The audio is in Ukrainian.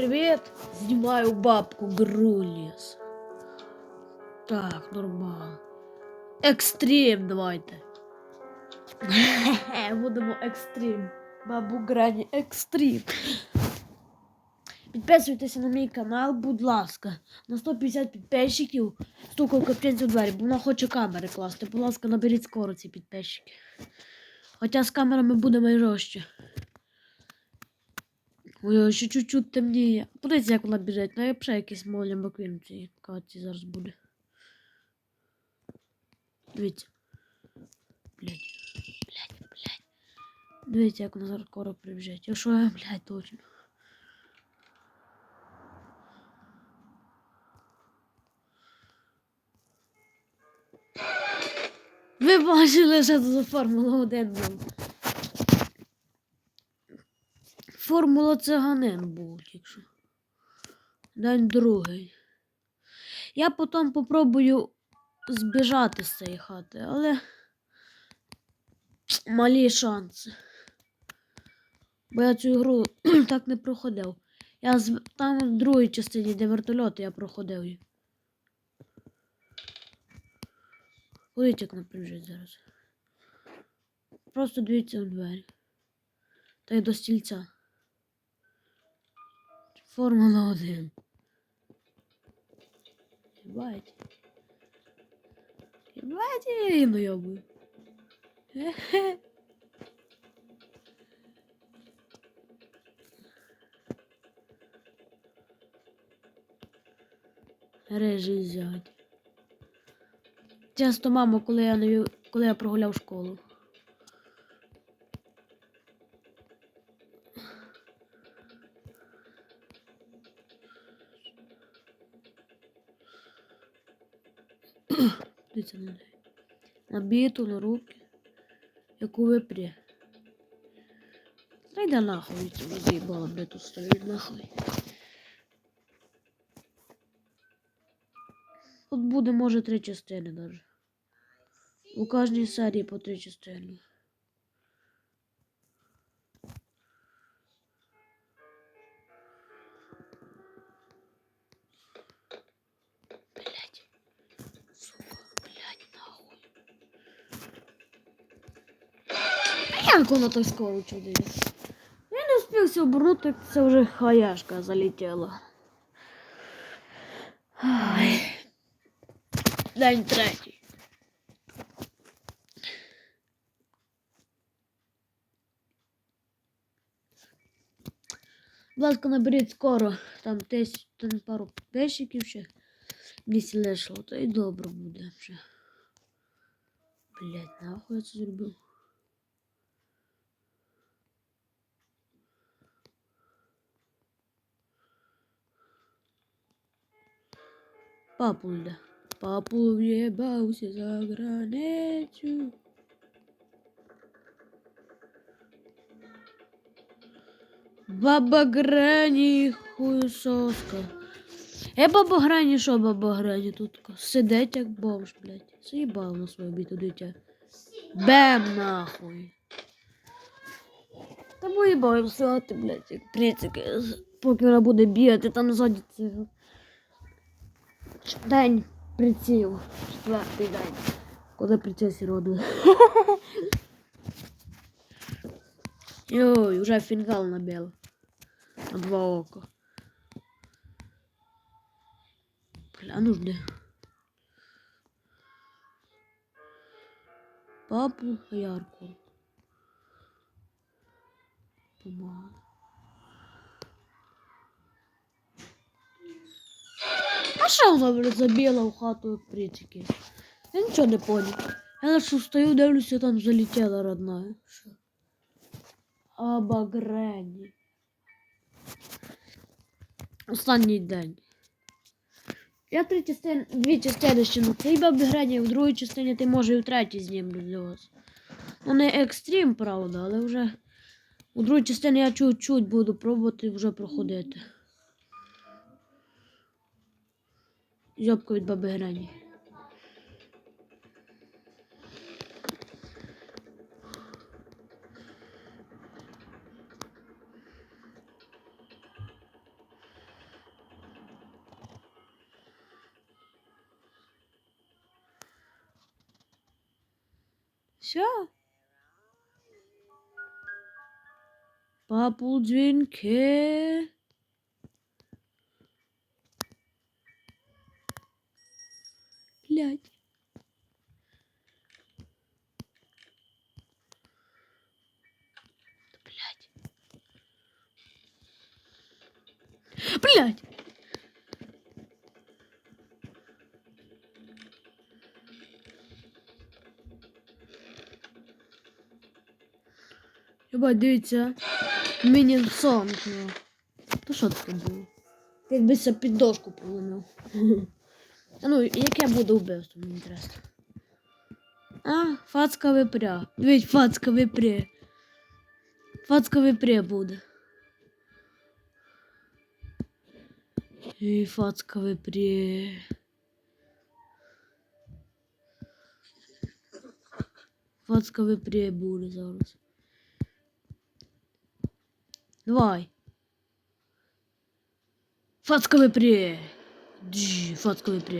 привіт! Знімаю бабку Груліс. Так, нормально. Екстрім давайте. Будемо екстрім. Бабу Грані екстрім. Підписуйтеся на мій канал, будь ласка. На 150 підписчиків стукав капчинці у двері, бо вона хоче камери класти. Будь ласка, наберіть скоро ці підписчики. Хоча з камерами буде найжорстче. Ой, ще чуть-чуть темніє. Подивіться, як вона біжить. Ну, я якийсь молі Маквін цій каті зараз буде. Дивіться. Блять. Блять, блять. Дивіться, як вона зараз скоро прибіжить. Я що, блять, точно. Ви бачили, що це за Формула 1 був. Формула циганин був тільки. День другий. Я потім попробую збіжати з цієї хати, але малі шанси. Бо я цю гру так не проходив. Я з... Там в другій частині, де вертольоти, я проходив її. Як напряжить зараз. Просто дивіться в двері. Та й до стільця. Формула 1. Ебать. Ебать, я її наєбую. Хе-хе. Зять. Часто мама, коли я не коли я прогуляв школу. Дивіться на неї. Набіту на руки. Яку випрє. Та йде нахуй, це вже заїбало, блядь, тут стоїть нахуй. Тут буде, може, три частини даже. У кожній серії по три частини. Як воно так скоро чудить? Я не встигся обернути, як це вже хаяшка залетіла. Ай. День третій. Будь ласка, наберіть скоро. Там десь там пару підписчиків ще. Місі лишило, то і добре буде вже. Блять, нахуй я це зробив. Папу йде. Папу в'єбався за границю. Баба Грані хуйсоска. Е, баба Грані, що баба Грані тут сидить як бомж, блядь. Заїбав на своє біту дитя. Бем нахуй. Та поїбав їм силати, блядь, як прицики. Поки вона буде бігати, там ззаді цього. День приціл. Четвертий день. Коли приціл сіродили. Ой, уже фінгал набил. На два ока. Бля, ну жди. Папу ярку. Помагає. Що вона забіла в хату притики? Я нічого не понял. Я лише встаю, дивлюся, там залетіла родная. Що? Обогрені. Останній день. Я три частини, дві частини ще на цій бабі в другій частині ти може і в третій знімлю для вас. Ну не екстрім, правда, але вже у другій частині я чуть-чуть буду пробувати вже проходити. Жопка від баби Грані. Все. Папу Джинке. Блядь. Блядь. Блядь. Єбать, дивіться. Мені сомкнуло. То що таке було? Якби це під дошку поломив. Ну, яке буде вбивство, мені інтересно. А, фацка випря. Дивіть, фацка випря. Фацка випря буде. І фацка випря. Фацка випря буде зараз. Давай. Фацка випря. Джі, фацка випря.